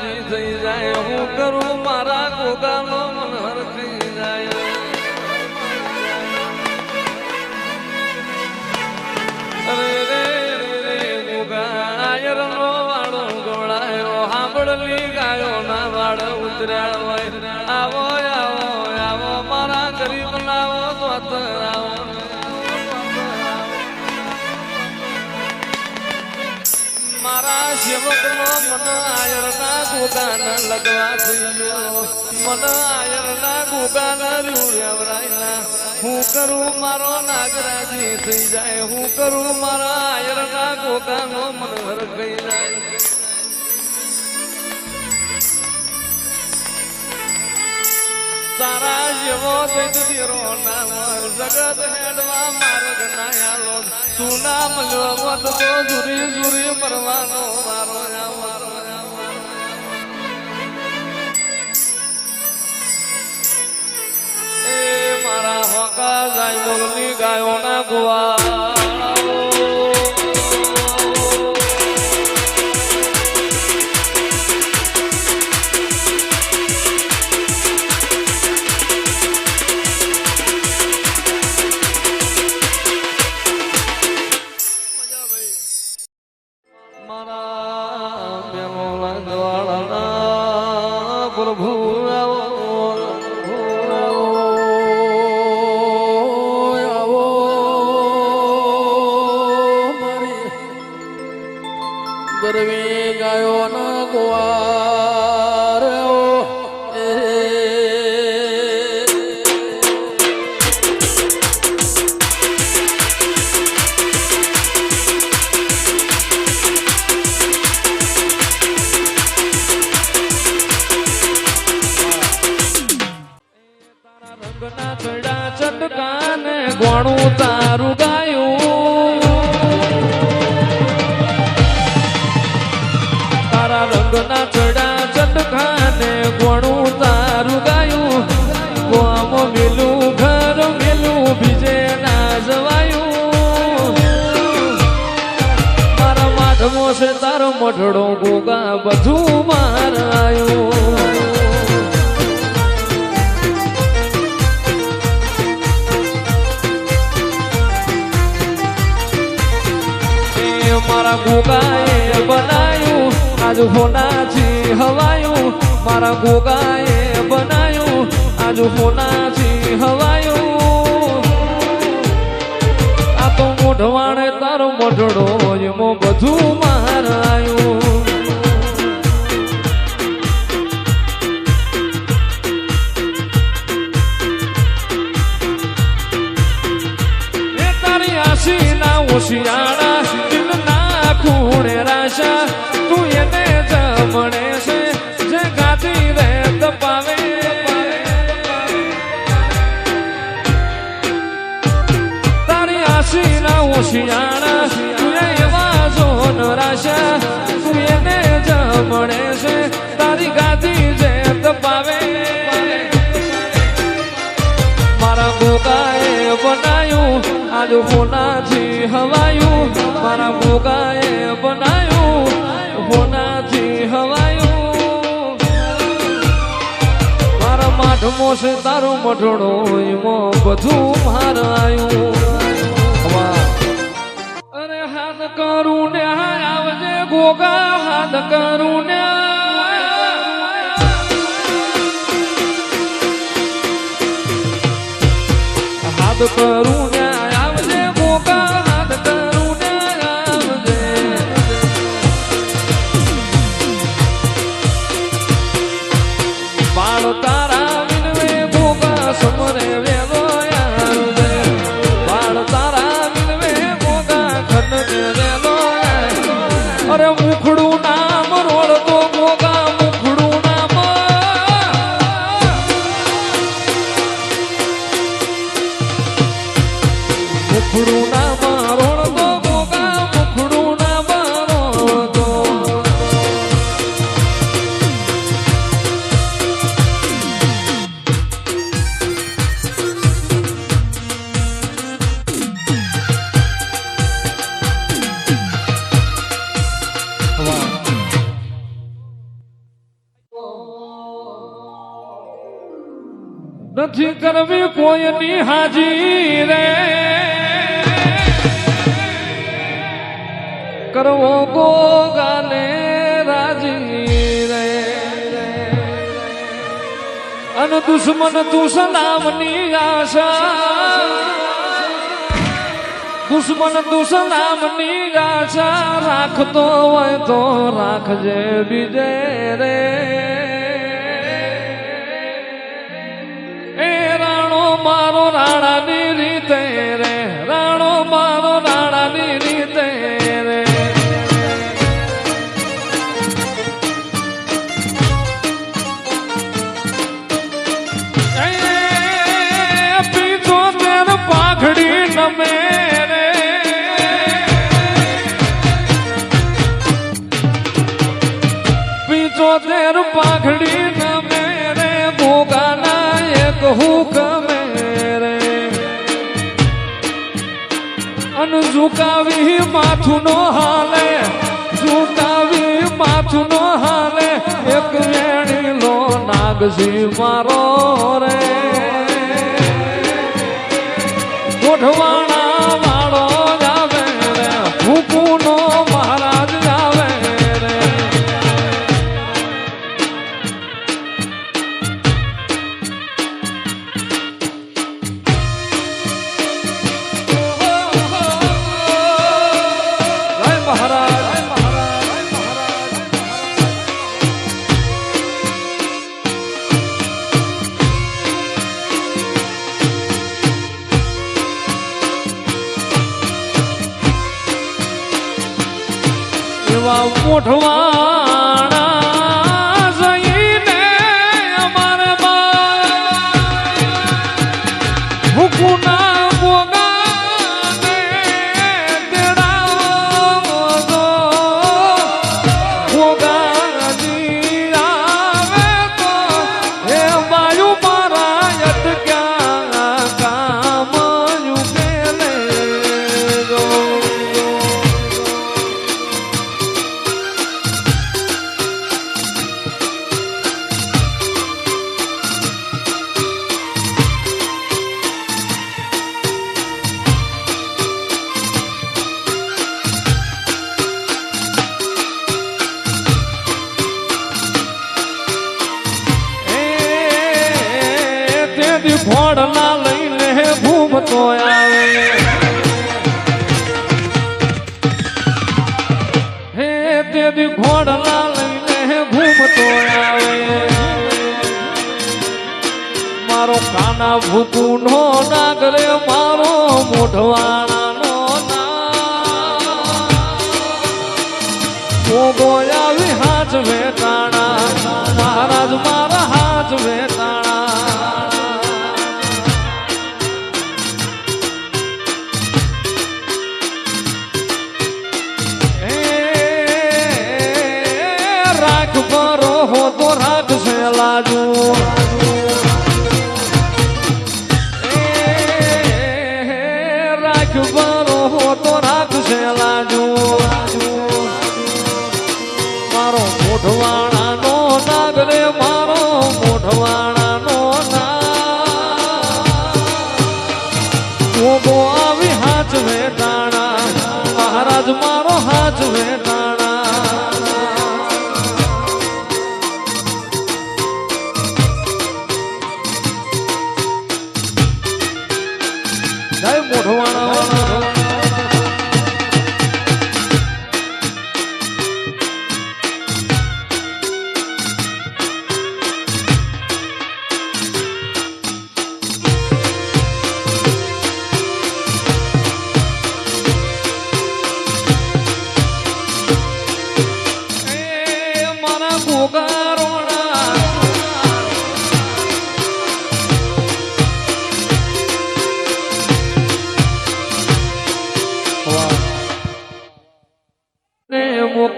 રાજી થઈ જાય, હું કરું મારા ગોગાનો મનહર થઈ જાય. અરે રે રે ગોગાયરનો વાળો ગોળાયો સાંભળલી ગાયો ના વાળ ઉતર્યા હોય. મારા સેવક નો મન આયર ના ગુગાન લગવા થયો મન આયર ના ગુગાન રૂડ્યા હું કરું મારો નાગરાજી થઈ જાય. હું કરું મારા આયર ના ગોગાનો મન હર થઈ જાય તારા જેવો દીરો નામ જગત હેડવા માર્ગ નાયાલો તું નામ લો તો જુરી જુરી પરવાનો મારો મારા હોકા જાય મોગલી ગાયો ના ગુવા প্রভু ગોમ મેલું ઘર મેલું ના જવાયું. મારા માધમો છે તારો મઢડો ગોગા બધું મારાયું મારા ગોગાએ બનાયું, આજ હોનાથી હવાયું. મારા ગોગાએ બનાયું, આજ હોનાથી હવાયું. આ તો મોઢવાણે તારો મોઢડો એમાં બધું મારાયું તારી આશી ના ઓશિયાળા દિલ ના ખૂણે તું એને જમણે છે, જે ગાતી રે તપાવે. તારી આશી ના ઓશિયાળા તું એવા જોન રાશા તું એને જમણે છે, તારી ગાતી જે તપાવે. મારા ગોગાએ બનાયું, આજ હોનાથી હવાયું. મારા ગોગાએ બનાયું માઠમો છે તારો મઢડો એમાં બધું મારાયું. અરે હાથ કરું ને આવજે ગોગા, હાથ કરું ને હાથ કરું ને નથી કરવી કોઈની હાજી રે. કરવો ગોગાને રાજી રે. અન દુશ્મન તું સલામની આશા. દુશ્મન દુશ્મનામની આશા રાખતો હોય તો રાખજે બીજે રે. મારો રાણાની રીતે રે. માથું નો હાલે ઝુકાવી માથું નો હાલે એક વેણી લો નાગજી મારો રે. ગોઠવાણા એવા હે તેથી ઘોડલા લઈને ઘૂમતો આવે. મારો કાના ભૂકું નો નાગરે મારો મોઢવાણાનો ગોયા વિહાજ વેટાણા મહારાજ મારા હાજ વેટાણા રાખ બરો હો તો રાખ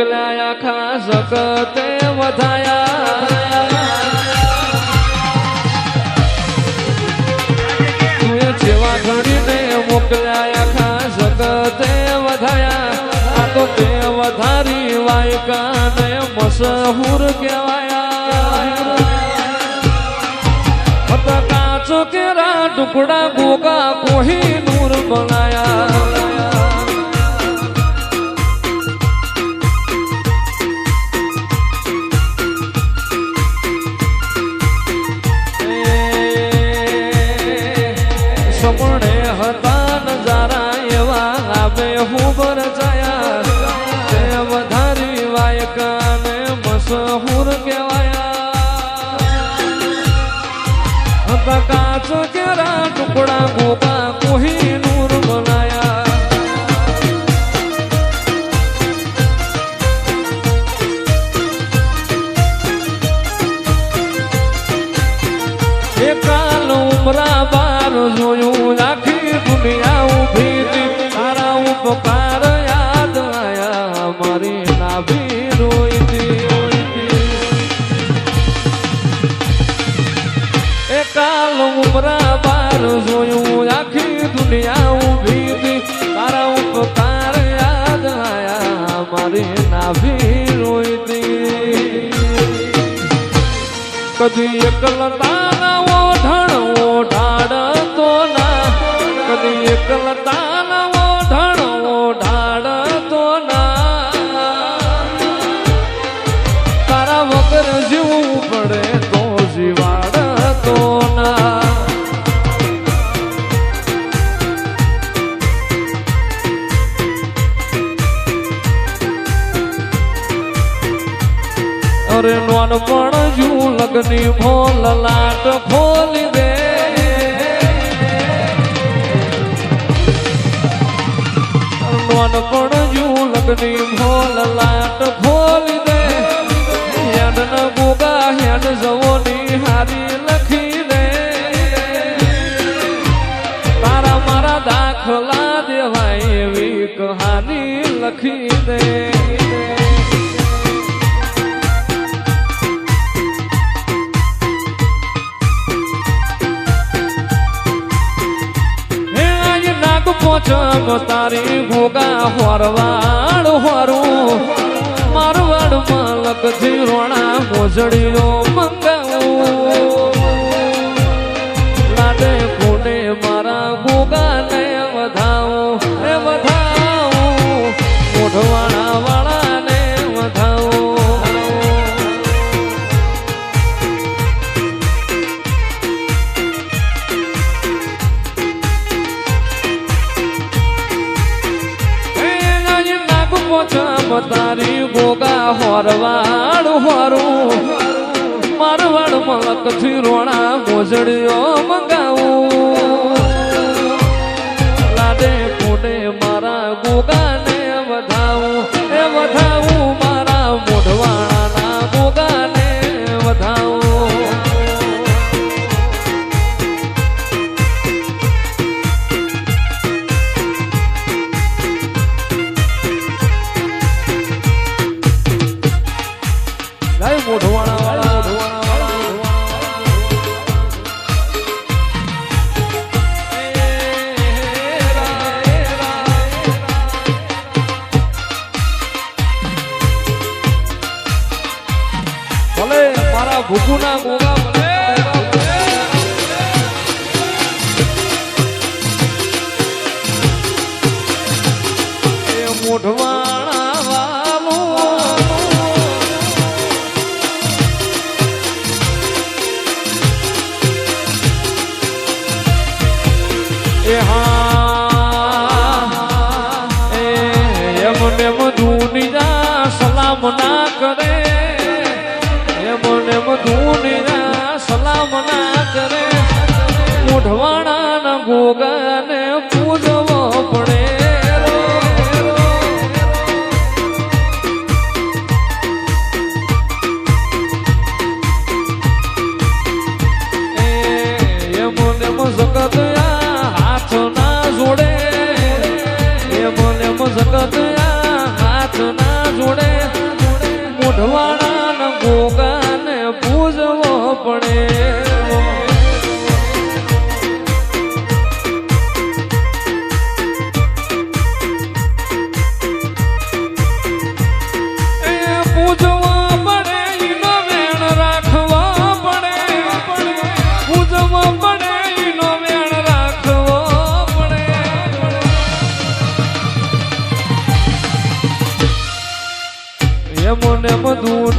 એકલા આખા જગતે વધાયા. જેવા ઘડીને મોકલ્યા કહેવાયા. કાચો કેરા ટુકડા ગોગા કોહી નૂર બનાયા. આપણા ગોપા કોહી? કદી એકલતા અરે નોન પણ જુ લગની ભોલ લાટ ખોલી દે. નોન પણ જુ લગની ભોલ લાટ ખોલી દે. હેડ ન ગોગા હેડ જવોની હારી લખી દે. તારા મારા દાખલા દેવાય એવી કહાની લખી દે. તો તારી ભોગા હોરવાડ હોરું. મારવાડ માલક રોણા મોજડીઓ કથી રોણા મોજડ્યો મંગ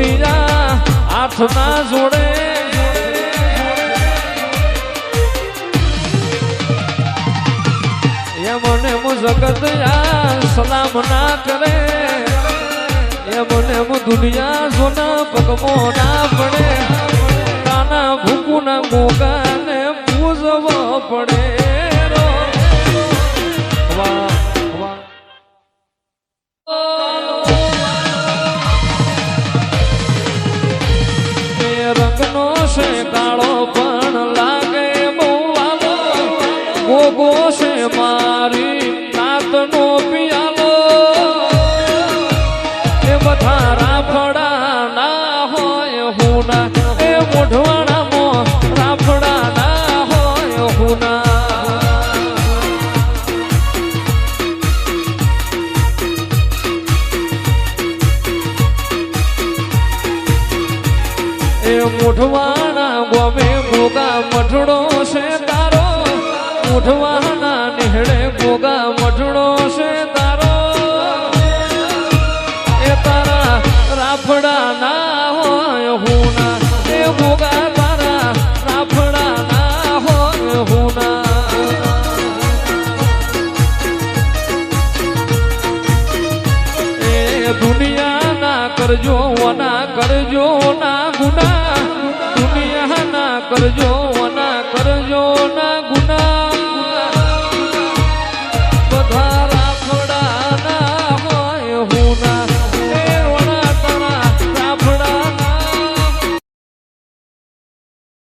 બીજા હાથના જોડે. મને હું જગત સલામ ના કરે. એ મને હું દુનિયા સોના પગમો ના પડે. તાના ભૂકુના મોગાને પૂજવો પડે.